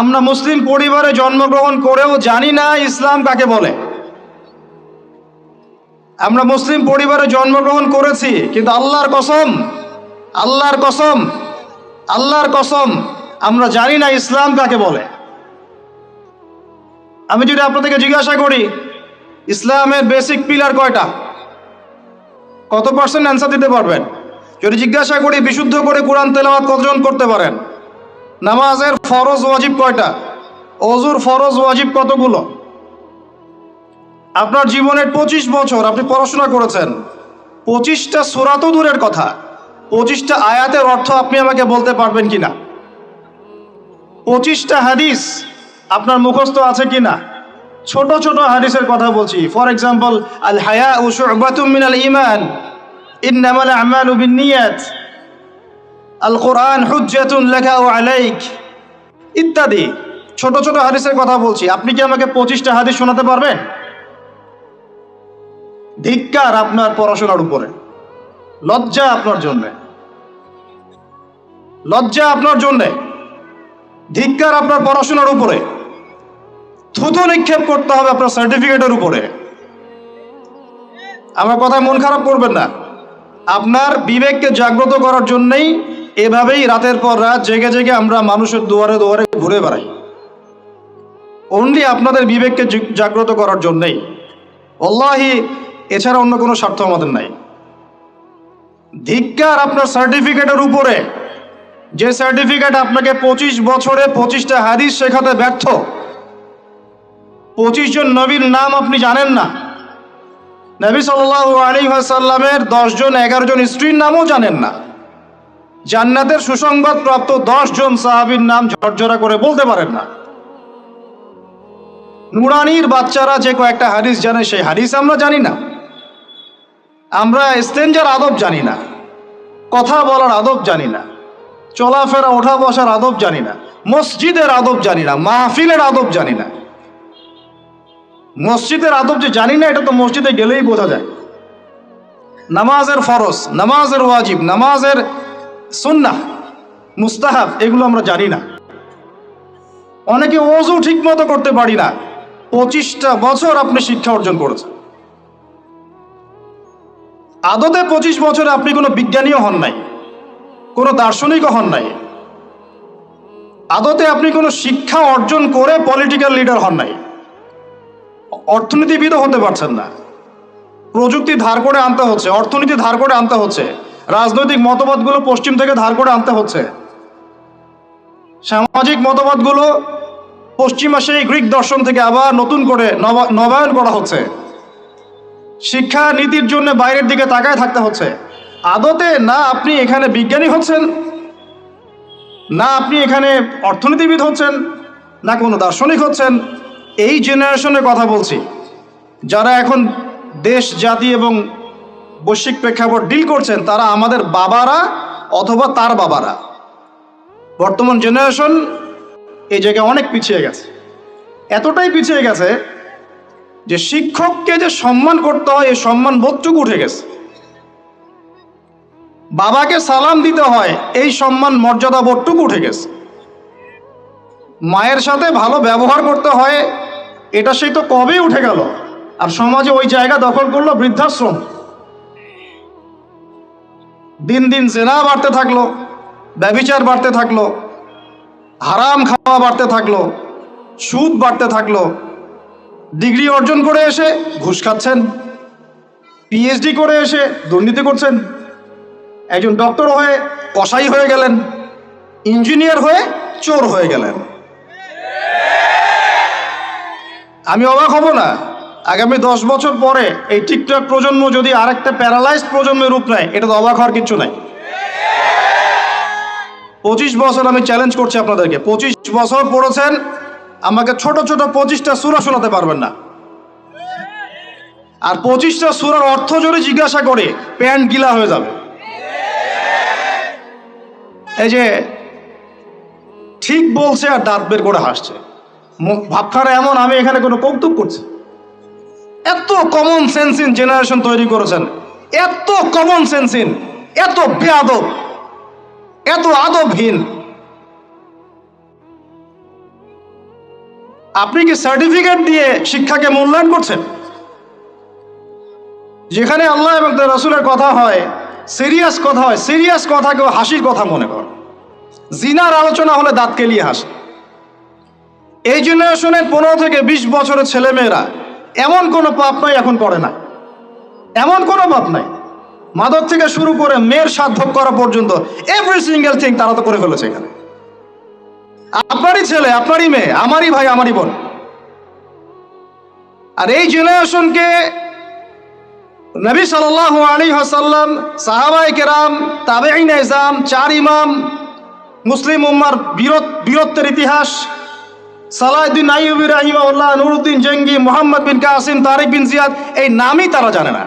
আমরা মুসলিম পরিবারে জন্মগ্রহণ করেও জানি না ইসলাম কাকে বলে। আমরা মুসলিম পরিবারে জন্মগ্রহণ করেছি, কিন্তু আল্লাহর কসম আল্লাহর কসম আল্লাহর কসম, আমরা জানি না ইসলাম কাকে বলে। আমি যদি আপনাদেরকে জিজ্ঞাসা করি, ইসলামের বেসিক পিলার কয়টা? কত পার্সেন্ট অ্যান্সার দিতে পারবেন? যদি জিজ্ঞাসা করি, বিশুদ্ধ করে কোরআন তেলাওয়াত কতজন করতে পারেন? নামাজের ফরজ ওয়াজিব কয়টা? অজুর ফরজ ওয়াজিব কতগুলো? আপনার জীবনের পঁচিশ বছর আপনি পড়াশোনা করেছেন, পঁচিশটা সুরা তো দূরের কথা, পঁচিশটা আয়াতের অর্থ আপনি আমাকে বলতে পারবেন কিনা? পঁচিশটা হাদিস আপনার মুখস্থ আছে কিনা? ছোট ছোট হাদিসের কথা বলছি। ফর এক্সাম্পল আল হায়া ও মিনাল ইমান ইন্নামাল আমালু বিন্নিয়াত আল কোরআন হুজ্জাতুন লেখা ও আলাইক। ইত্যাদি। ছোট ছোট হাদিসের কথা বলছি। আপনি কি আমাকে পঁচিশটা হাদিস শোনাতে পারবেন? ধিক্কার আপনার পড়াশোনার উপরে। লজ্জা আপনার জন্যে। লজ্জা আপনার জন্যে। ধিক্কার আপনার পড়াশোনার উপরে। থুতু নিক্ষেপ করতে হবে আপনার সার্টিফিকেটের উপরে। আমার কথা মন খারাপ করবেন না। আপনার বিবেককে জাগ্রত করার জন্যই এভাবেই রাতের পর রাত জেগে জেগে আমরা মানুষের দুয়ারে দুয়ারে ঘুরে বেড়াই। অনলি আপনাদের বিবেককে জাগ্রত করার জন্যেই। অল্লাহি এছাড়া অন্য কোনো স্বার্থ আমাদের নাই। ধিক্কার আপনার সার্টিফিকেটের উপরে। যে সার্টিফিকেট আপনাকে পঁচিশ বছরে পঁচিশটা হাদিস শেখাতে ব্যর্থ, পঁচিশ জন নবীর নাম আপনি জানেন না। নবী সাল্লাহ আলী সাল্লামের দশজন এগারো জন স্ত্রীর নামও জানেন না। জান্নাতের সুসংবাদ প্রাপ্ত দশ জন সাহাবীর নাম ঝরঝরা করে বলতে পারেন না। নুরানির বাচ্চারা যে কয়েকটা হাদিস জানে, সেই হাদিস আমরা জানি না। আমরা স্টেঞ্জার আদব জানি না। কথা বলার আদব জানি না। চলাফেরা ওঠা বসার আদব জানি না। মসজিদের আদব জানি না। মাহফিলের আদব জানি না। মসজিদের আদব যে জানি না, এটা তো মসজিদে গেলেই বোঝা যায়। নামাজের ফরজ, নামাজের ওয়াজিব, নামাজের সুন্নাহ, মুস্তাহাব, এগুলো আমরা জানি না। অনেকে ওজু ঠিক মতো করতে পারি না। পঁচিশটা বছর আপনি শিক্ষা অর্জন করেছেন। আদতে পঁচিশ বছরে আপনি কোনো বিজ্ঞানীও হন নাই, কোনো দার্শনিকও হন নাই। আদতে আপনি কোনো শিক্ষা অর্জন করে পলিটিক্যাল লিডার হন নাই। অর্থনীতিবিদও হতে পারছেন না। প্রযুক্তি ধার করে আনতে হচ্ছে, অর্থনীতি ধার করে আনতে হচ্ছে। রাজনৈতিক মতবাদগুলো পশ্চিম থেকে ধার করে আনতে হচ্ছে। সামাজিক মতবাদগুলো পশ্চিমা সেই গ্রিক দর্শন থেকে আবার নতুন করে নবা- নবায়ন করা হচ্ছে। শিক্ষা নীতির জন্য বাইরের দিকে তাকায় থাকতে হচ্ছে। আদতে না আপনি এখানে বিজ্ঞানী হচ্ছেন, না আপনি এখানে অর্থনীতিবিদ হচ্ছেন, না কোনো দার্শনিক হচ্ছেন, এই জেনারেশনের কথা বলছি। যারা এখন দেশ, জাতি এবং বৈশ্বিক প্রেক্ষাপট ডিল করছেন তারা আমাদের বাবারা অথবা তার বাবারা। বর্তমান জেনারেশন এই জায়গায় অনেক পিছিয়ে গেছে। এতটাই পিছিয়ে গেছে যে শিক্ষককে যে সম্মান করতে হয়, এই সম্মান বোধটুকু উঠে গেছে। বাবাকে সালাম দিতে হয়, এই সম্মান মর্যাদা বোধটুকু উঠে গেছে। মায়ের সাথে ভালো ব্যবহার করতে হয়, এটা সেই তো কবেই উঠে গেল। আর সমাজে ওই জায়গা দখল করল বৃদ্ধাশ্রম। দিন দিন জেনা বাড়তে থাকল, ব্যবিচার বাড়তে থাকল, হারাম খাওয়া বাড়তে থাকল, সুদ বাড়তে থাকল, ডিগ্রি অর্জন করে এসে ঘুষ খাচ্ছেন পিএইচডি করে এসে দুর্নীতি করছেন, একজন ডক্টর হয়ে কসাই হয়ে গেলেন ইঞ্জিনিয়ার হয়ে চোর হয়ে গেলেন। আমি অবাক হব না আগামী দশ বছর পরে এই টিকটক প্রজন্ম যদি আরেকটা প্যারালাইজড প্রজন্মের রূপ নেয়, এটা তো অবাক হওয়ার কিছু নাই। পঁচিশ বছর আমি চ্যালেঞ্জ করছি আপনাদেরকে। পঁচিশ বছর পড়েছেন, আমাকে ছোট ছোট পঁচিশটা সুরা শোনাতে পারবেন না। আর পঁচিশটা সুরার অর্থ যদি জিজ্ঞাসা করে, প্যান্ট গিলা হয়ে যাবে। এই যে, ঠিক বলছে আর দাঁত বের করে হাসছে। ভাবখানা এমন, আমি এখানে কোনো কৌতুক করছি। এত কমন সেন্সিন জেনারেশন তৈরি করেছেন। এত কমন সেন্সিন এত বেয়াদব, এত আদবহীন। আপনি কি সার্টিফিকেট দিয়ে শিক্ষাকে মূল্যায়ন করছেন? যেখানে আল্লাহ এবং তার রসুলের কথা হয় সিরিয়াস কথা হয় সিরিয়াস কথা কেউ হাসির কথা মনে কর জিনার আলোচনা হলে দাঁত কেলিয়ে হাসে। এই জেনারেশনের পনেরো থেকে বিশ বছরের ছেলেমেয়েরা এমন কোনো পাপ নাই, এখন করে না। এমন কোনো পাপ নাই। মাদক থেকে শুরু করে মেয়ের ভোগ করা পর্যন্ত এভরি সিঙ্গেল থিং তারা তো করে ফেলেছে এখানে। আপনারই ছেলে, আপনারই মেয়ে, আমারই ভাই, আমারই বোন। আর এই জেনারেশনকে নবী সাল্লাহ আলী হাসাল্লাম সাহাবাই কেরাম তাবেইন চার ইমাম, মুসলিম উম্মার বীরত, বীরত্বের ইতিহাস সালাউদ্দিন আইয়ুবী রাহিমাউল্লাহ নুরুদ্দিন জঙ্গি, মোহাম্মদ বিন কাসিম, তারিক বিন জিয়াদ, এই নামই তারা জানে না।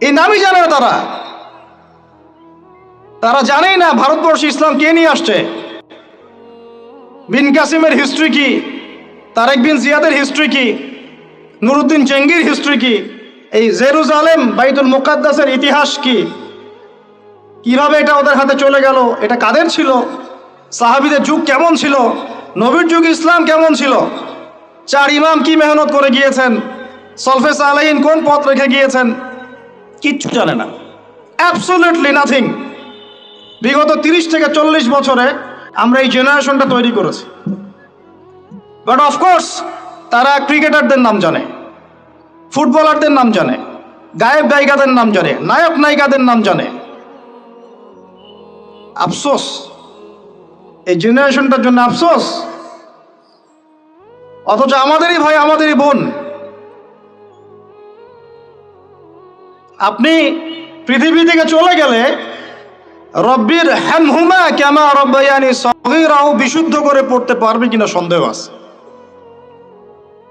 এই নামই জানে না তারা। তারা জানেই না ভারতবর্ষে ইসলাম কে নিয়ে আসছে। বিন কাসিমের হিস্ট্রি কি? তারেক বিন জিয়াদের হিস্ট্রি কি? নুরুদ্দিন চেঙ্গির হিস্ট্রি কি? এই জেরুজালেম, বাইতুল মুকাদ্দাসের ইতিহাস কি? কীভাবে এটা ওদের হাতে চলে গেল? এটা কাদের ছিল? সাহাবিদের যুগ কেমন ছিল? নবীর যুগ ইসলাম কেমন ছিল? চার ইমাম কি মেহনত করে গিয়েছেন? সলফেস আলাইন কোন পথ রেখে গিয়েছেন? কিচ্ছু জানে না। অ্যাবসোলিউটলি নাথিং বিগত তিরিশ থেকে চল্লিশ বছরে আমরা এই জেনারেশনটা তৈরি করেছি। বাট অফকোর্স তারা ক্রিকেটারদের নাম জানে ফুটবলারদের নাম জানে, গায়ক গায়িকাদের নাম জানে, নায়ক নায়িকাদের নাম জানে। আফসোস। এই জেনারেশনটার জন্য আফসোস। অথচ আমাদেরই ভাই, আমাদেরই বোন। আপনি পৃথিবী থেকে চলে গেলে রব্বির হ্যামহুমা কেমা রব্বায়ানি সগীরাও বিশুদ্ধ করে পড়তে পারবে কিনা সন্দেহ আছে।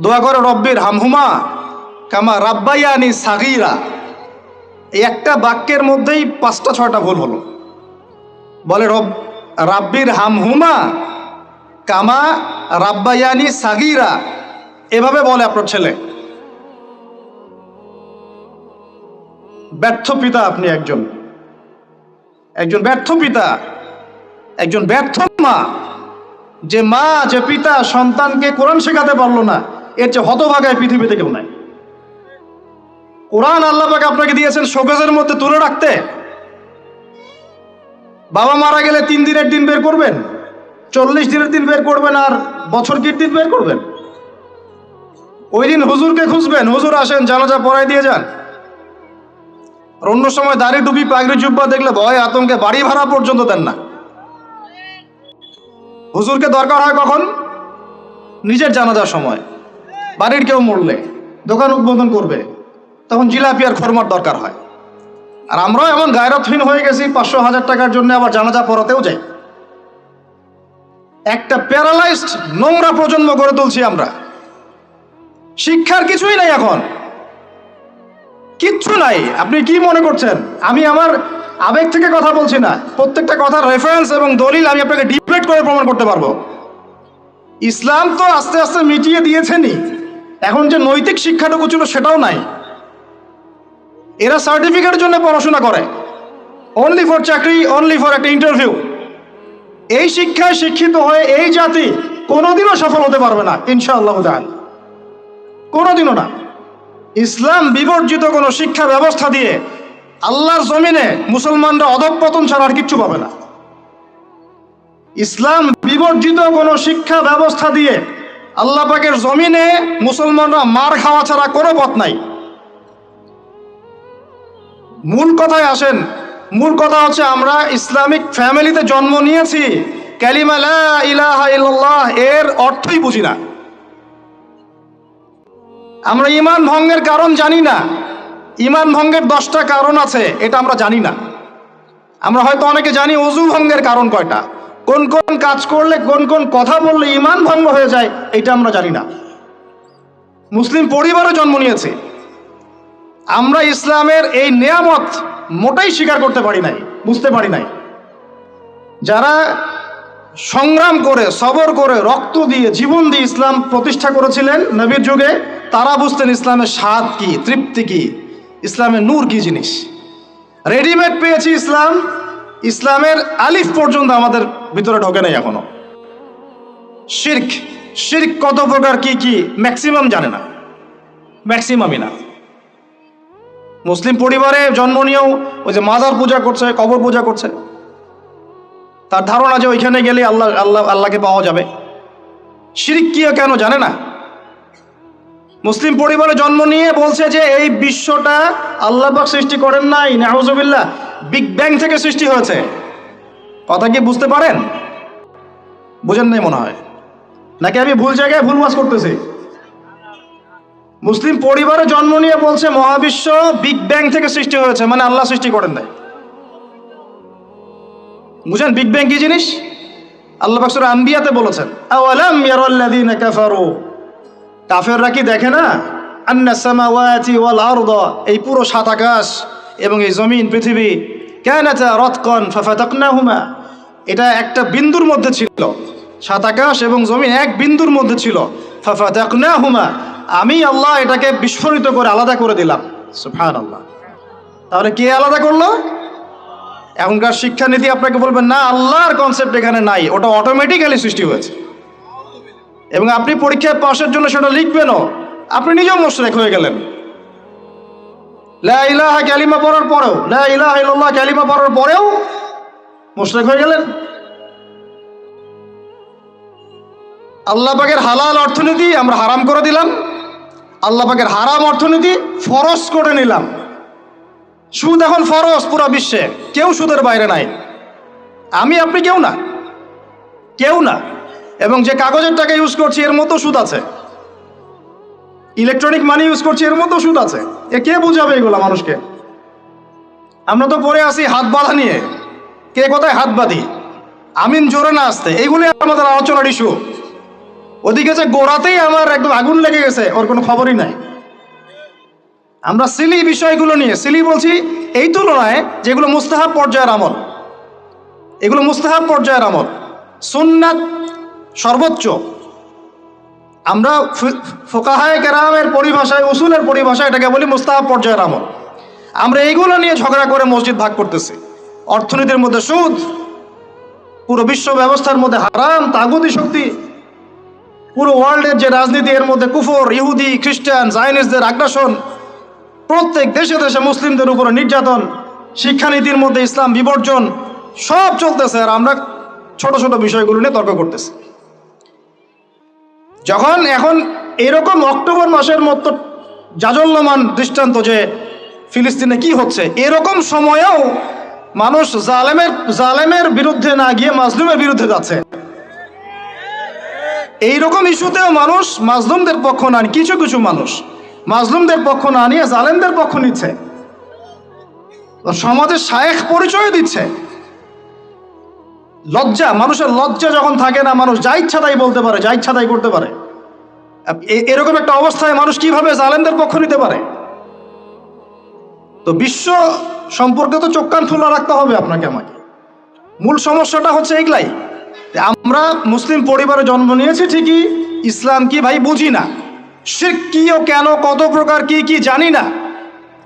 দোয়া করে রব্বির হামহুমা কামা রাব্বায়ানি সাগিরা। এই একটা বাক্যের মধ্যেই পাঁচটা, ছয়টা ভুল হলো। বলে রব রাব্বির হামহুমা কামা রাব্বায়ানি সাগিরা। এভাবে বলে আপনার ছেলে। ব্যর্থ পিতা আপনি একজন। একজন ব্যর্থ পিতা, একজন ব্যর্থ মা। যে মা, যে পিতা সন্তানকে কোরআন শেখাতে পারল না, এর চেয়ে হতভাগায় পৃথিবীতে কেউ নাই। কোরআন আল্লাহকে আপনাকে দিয়েছেন শোকেজের মধ্যে তুলে রাখতে। বাবা মারা গেলে তিন দিনের দিন বের করবেন, চল্লিশ দিনের দিন বের করবেন আর বছর কির দিন বের করবেন। ওই দিন হুজুরকে খুঁজবেন, হুজুর আসেন, জানাজা পড়াই দিয়ে যান। আর অন্য সময় দাড়ি টুপি, পাগড়ি, জুব্বা দেখলে ভয়, আতঙ্কে বাড়ি ভাড়া পর্যন্ত দেন না। হুজুরকে দরকার হয় কখন? নিজের জানাজার সময়। বাড়ির কেউ মরলে দোকান উদ্বোধন করবে, তখন জিলাপি আর খরমার দরকার হয়। আর আমরাও এমন গায়রতহীন হয়ে গেছি, পাঁচশো হাজার টাকার জন্য আবার জানাজা পড়াতেও যাই। একটা প্যারালাইজড নোংরা প্রজন্ম গড়ে তুলছি আমরা। শিক্ষার কিছুই নাই এখন। কিচ্ছু নাই। আপনি কি মনে করছেন? আমি আমার আবেগ থেকে কথা বলছি না। প্রত্যেকটা কথার রেফারেন্স এবং দলিল আমি আপনাকে ডিপ্লেট করে প্রমাণ করতে পারব। ইসলাম তো আস্তে আস্তে মিটিয়ে দিয়েছেনই। এখন যে নৈতিক শিক্ষাটুকু ছিল সেটাও নাই। এরা সার্টিফিকেটের জন্য পড়াশোনা করে। অনলি ফর চাকরি অনলি ফর একটা ইন্টারভিউ এই শিক্ষায় শিক্ষিত হয়ে এই জাতি কোনোদিনও সফল হতে পারবে না, ইনশাআল্লাহ তাআলা। কোনোদিনও না। ইসলাম বিবর্জিত কোনো শিক্ষা ব্যবস্থা দিয়ে আল্লাহর জমিনে মুসলমানরা অধঃপতন ছাড়া আর কিচ্ছু পাবে না। ইসলাম বিবর্জিত কোনো শিক্ষা ব্যবস্থা দিয়ে আল্লাহ পাকের জমিনে মুসলমানরা মার খাওয়া ছাড়া কোনো পথ নাই। মূল কথায় আসেন। মূল কথা হচ্ছে আমরা ইসলামিক ফ্যামিলিতে জন্ম নিয়েছি। ক্যালিমা লা ইলাহা ইল্লাল্লাহ এর অর্থই বুঝি না। আমরা ইমান ভঙ্গের কারণ জানি না। ইমান ভঙ্গের দশটা কারণ আছে, এটা আমরা জানি না। আমরা হয়তো অনেকে জানি অজু ভঙ্গের কারণ কয়টা। কোন কোন কাজ করলে, কোন কোন কথা বললে ইমান ভঙ্গ হয়ে যায়, এটা আমরা জানি না। মুসলিম পরিবারে জন্ম নিয়েছে। আমরা ইসলামের এই নিয়ামত মোটাই স্বীকার করতে পারি নাই, বুঝতে পারি নাই। যারা সংগ্রাম করে, সবর করে, রক্ত দিয়ে, জীবন দিয়ে ইসলাম প্রতিষ্ঠা করেছিলেন নবীর যুগে, তারা বুঝতেন ইসলামের স্বাদ কি, তৃপ্তি কি, ইসলামের নূর কি জিনিস। রেডিমেড পেয়েছি ইসলাম, ইসলামের আলিফ পর্যন্ত আমাদের ভিতরে ঢোকে নাই এখনও। শির্ক শির্ক কত প্রকার কি কি ম্যাক্সিমাম জানে না। ম্যাক্সিমামই না। মুসলিম পরিবারে জন্ম নিয়েও ওই যে মাজার পূজা করছে, কবর পূজা করছে। তার ধারণা যে ওইখানে গেলে আল্লাহ আল্লাহ, আল্লাহকে পাওয়া যাবে। শিরিক কি কেন জানে না? মুসলিম পরিবারে জন্ম নিয়ে বলছে যে এই বিশ্বটা আল্লাহবাক সৃষ্টি করেন নাই নাহজবিল্লাহ বিগ ব্যাং থেকে সৃষ্টি হয়েছে। কথা কি বুঝতে পারেন? বুঝেন নাই মনে হয়। নাকি আমি ভুল জায়গায় ভুল মাস করতেছি? মুসলিম পরিবারে জন্ম নিয়ে বলছে, মহাবিশ্ব বিগ ব্যাং থেকে সৃষ্টি হয়েছে মানে আল্লাহ সৃষ্টি করেন নাই। বুঝেন বিগ ব্যাং কি জিনিস? আল্লাহ বাকসুর আম্বিয়াতে বলেছেন কাফেররা কি দেখে না? এই পুরো সাত আকাশ এবং এই জমিন, পৃথিবী, কানাতা রাতকান এটা একটা বিন্দুর মধ্যে ছিল। সাত আকাশ এবং জমিন এক বিন্দুর মধ্যে ছিল। ফাফা ফাফাতাকনাহুমা আমি আল্লাহ এটাকে বিস্ফোরিত করে আলাদা করে দিলাম। সুফান আল্লাহ তাহলে কে আলাদা করল? এখনকার শিক্ষানীতি আপনাকে বলবেন, না, আল্লাহর কনসেপ্ট এখানে নাই। ওটা অটোমেটিক্যালি সৃষ্টি হয়েছে। এবং আপনি পরীক্ষায় পাশের জন্য সেটা লিখবেনও। আপনি নিজেও মোশরেক হয়ে গেলেন। লা ইলাহা ক্যালিমা পড়ার পরেও, লা ইলাহা ইল্লাল্লাহ ক্যালিমা পড়ার পরেও মোশরেক হয়ে গেলেন। আল্লাহ পাকের হালাল অর্থনীতি আমরা হারাম করে দিলাম। আল্লাহ পাকের হারাম অর্থনীতি ফরজ করে নিলাম। সুদ এখন ফরজ পুরো বিশ্বে। কেউ সুদের বাইরে নাই। আমি, আপনি কেউ না। কেউ না। এবং যে কাগজের টাকা ইউজ করছি, এর মতো সুদ আছে। ইলেকট্রনিক মানি ইউজ করছি, এর মতো সুদ আছে। এ কে বুঝাবে এগুলো মানুষকে? আমরা তো পরে আসি হাত বাঁধা নিয়ে। কে কোথায় হাত বাঁধি? আমিন জোরে না আসতে। এইগুলি আমাদের আলোচনার ইস্যু ওদিকে যে গোড়াতেই আমার একদম আগুন লেগে গেছে, ওর কোনো খবরই নাই। আমরা সিলি বিষয়গুলো নিয়ে, সিলি বলছি, এই তুলনায় যেগুলো মুস্তাহাব পর্যায়ের আমল, এগুলো মুস্তাহাব পর্যায়ের আমল, সুন্নাত সর্বোচ্চ। আমরা ফোকাহায় কেরামের পরিভাষায়, উসুলের পরিভাষায় এটাকে বলি মুস্তাহাব পর্যায়ের আমল। আমরা এইগুলো নিয়ে ঝগড়া করে মসজিদ ভাগ করতেছি। অর্থনীতির মধ্যে সুদ, পুরো বিশ্ব ব্যবস্থার মধ্যে হারাম তাগুদি শক্তি পুরো ওয়ার্ল্ডের যে রাজনীতি এর মধ্যে কুফর, ইহুদি, খ্রিস্টান জাইনিসদের আগ্রাসন, প্রত্যেক দেশে দেশে মুসলিমদের উপরে নির্যাতন, শিক্ষানীতির মধ্যে ইসলাম বিবর্জন, সব চলতেছে আর আমরা ছোট ছোট বিষয়গুলো নিয়ে তর্ক করতেছি। যখন এখন এরকম অক্টোবর মাসের মতো জাজল্যমান দৃষ্টান্ত যে ফিলিস্তিনে কি হচ্ছে, এরকম সময়েও মানুষ জালেমের জালেমের বিরুদ্ধে না গিয়ে মাজলুমের বিরুদ্ধে যাচ্ছে। এইরকম ইস্যুতেও মানুষ মাজলুমদের পক্ষ না কিছু কিছু মানুষ মাজলুমদের পক্ষ না নিয়ে জালেমদের পক্ষ নিচ্ছে। সমাজে শায়েখ পরিচয় দিচ্ছে। লজ্জা, মানুষের লজ্জা যখন থাকে না, মানুষ যা ইচ্ছা তাই বলতে পারে, যা ইচ্ছা তাই করতে পারে। এরকম একটা অবস্থায় মানুষ কীভাবে জালেমদের পক্ষ নিতে পারে? তো বিশ্ব সম্পর্কে তো চোখ কান খোলা রাখতে হবে আপনাকে আমাকে। মূল সমস্যাটা হচ্ছে এইগুলাই যে আমরা মুসলিম পরিবারে জন্ম নিয়েছি ঠিকই, ইসলাম কি ভাই বুঝি না। শিরক কি ও কেন কত প্রকার কি কি জানি না।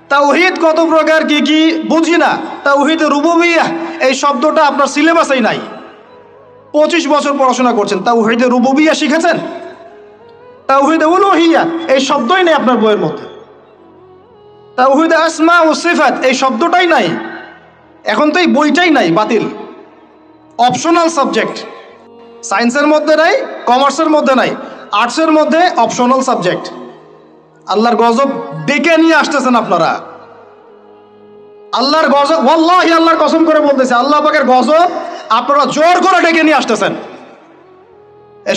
তাওহিদ কত প্রকার কি কি বুঝি না। তা তাওহিদ রুবুবিয়া, এই শব্দটা আপনার সিলেবাসেই নাই। পঁচিশ বছর পড়াশোনা করছেন তা তাওহিদ রুবুবিয়া শিখেছেন? তা তাওহিদ উলুহিয়া, এই শব্দই নেই আপনার বইয়ের মধ্যে। তা তাওহিদ আসমা ও সিফাত, এই শব্দটাই নাই। এখন তো এই বইটাই নাই, বাতিল। অপশনাল সাবজেক্ট সায়েন্সের মধ্যে নাই কমার্সের মধ্যে নাই আর্টসের মধ্যে অপশনাল সাবজেক্ট আল্লাহর গজব ডেকে নিয়ে আসতেছেন আপনারা। আল্লাহর গজব, ওয়াল্লাহি আল্লাহর কসম করে বলতেছে, আল্লাহ পাকের গজব আপনারা জোর করে ডেকে নিয়ে আসতেছেন।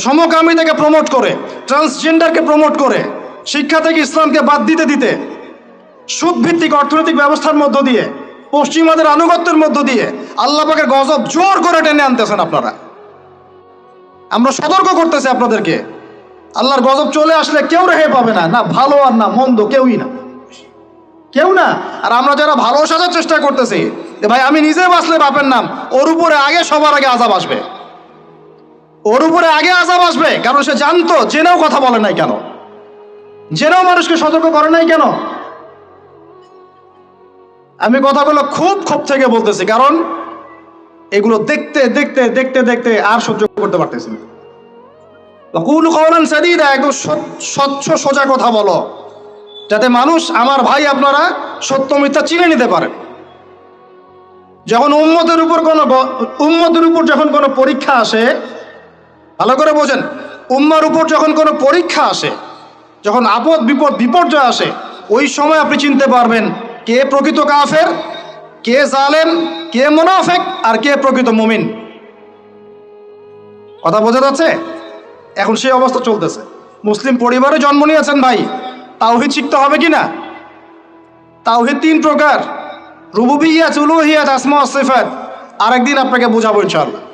সমকামিতাকে প্রমোট করে ট্রান্সজেন্ডারকে প্রমোট করে, শিক্ষা থেকে ইসলামকে বাদ দিতে দিতে সুদ ভিত্তিক অর্থনৈতিক ব্যবস্থার মধ্য দিয়ে, পশ্চিমাদের আনুগত্যের মধ্য দিয়ে, আল্লাহ পাকের গজব জোর করে টেনে আনতেছেন আপনারা। আমরা সতর্ক করতেছি আপনাদেরকে। আল্লাহর গজব চলে আসলে কেউ রেহে পাবে না। না, ভালো আর না, মন্দ, কেউই না। কেউ না। আর আমরা যারা ভালো সাজার চেষ্টা করতেছি, যে ভাই, আমি নিজে বাঁচলে বাপের নাম, ওর উপরে আগে, সবার আগে আজাব আসবে। ওর উপরে আগে আজাব আসবে, কারণ সে জানতো, জেনেও কথা বলে নাই কেন? জেনেও মানুষকে সতর্ক করে নাই কেন? আমি কথাগুলো খুব ক্ষোভ থেকে বলতেছি, কারণ এগুলো দেখতে দেখতে দেখতে দেখতে আর সহ্য করতে পারতেছি না। স্বচ্ছ সোজা কথা বলো। যাতে মানুষ, আমার ভাই আপনারা সত্য মিথ্যা চিনে নিতে পারেন যখন উম্মতের উপর কোনো উম্মতের উপর যখন কোনো পরীক্ষা আসে, ভালো করে বোঝেন, উম্মার উপর যখন কোনো পরীক্ষা আসে, যখন আপদ, বিপদ, বিপর্যয় আসে, ওই সময় আপনি চিনতে পারবেন কে প্রকৃত কাফের কে জালেম, কে মুনাফেক আর কে প্রকৃত মুমিন? কথা বোঝা যাচ্ছে? এখন সেই অবস্থা চলতেছে। মুসলিম পরিবারে জন্ম নিয়েছেন ভাই। তাওহিদ শিখতে হবে কি না? তাওহিদ তিন প্রকার। রুবুবিয়াত, উলুহিয়াত, আসমা সিফাত। আরেকদিন আপনাকে বোঝাবো ইনশাআল্লাহ।